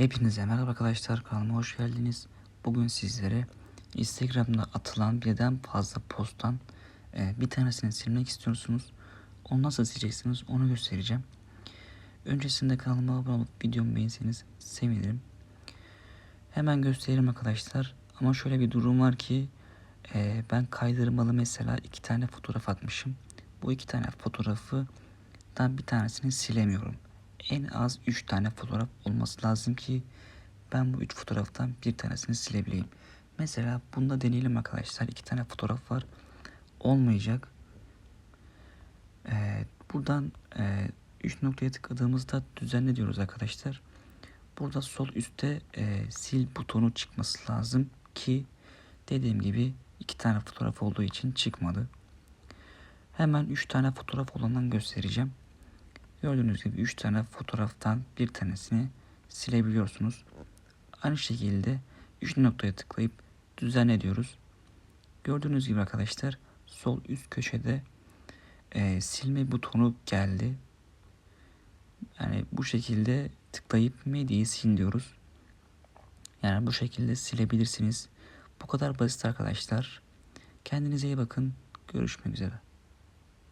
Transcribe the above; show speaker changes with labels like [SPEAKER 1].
[SPEAKER 1] Hepinize merhaba arkadaşlar kanalıma hoş geldiniz. Bugün sizlere Instagram'da atılan birden fazla posttan e, bir tanesini silmek istiyorsunuz. Onu nasıl sileceksiniz onu göstereceğim. Öncesinde kanalıma abone olup videomu beğenseniz sevinirim. Hemen göstereyim arkadaşlar. Ama şöyle bir durum var ki e, ben kaydırmalı mesela iki tane fotoğraf atmışım. Bu iki tane fotoğrafı bir tanesini silemiyorum. En az 3 tane fotoğraf olması lazım ki ben bu 3 fotoğraftan bir tanesini silebileyim. Mesela bunda deneyelim arkadaşlar. 2 tane fotoğraf var. Olmayacak. Ee, buradan 3 e, noktaya tıkladığımızda düzenle diyoruz arkadaşlar. Burada sol üstte e, sil butonu çıkması lazım ki dediğim gibi iki tane fotoğraf olduğu için çıkmadı. Hemen 3 tane fotoğraf olandan göstereceğim. Gördüğünüz gibi 3 tane fotoğraftan bir tanesini silebiliyorsunuz. Aynı şekilde 3 noktaya tıklayıp düzenle diyoruz. Gördüğünüz gibi arkadaşlar sol üst köşede e, silme butonu geldi. Yani bu şekilde tıklayıp medyayı sil diyoruz. Yani bu şekilde silebilirsiniz. Bu kadar basit arkadaşlar. Kendinize iyi bakın. Görüşmek üzere.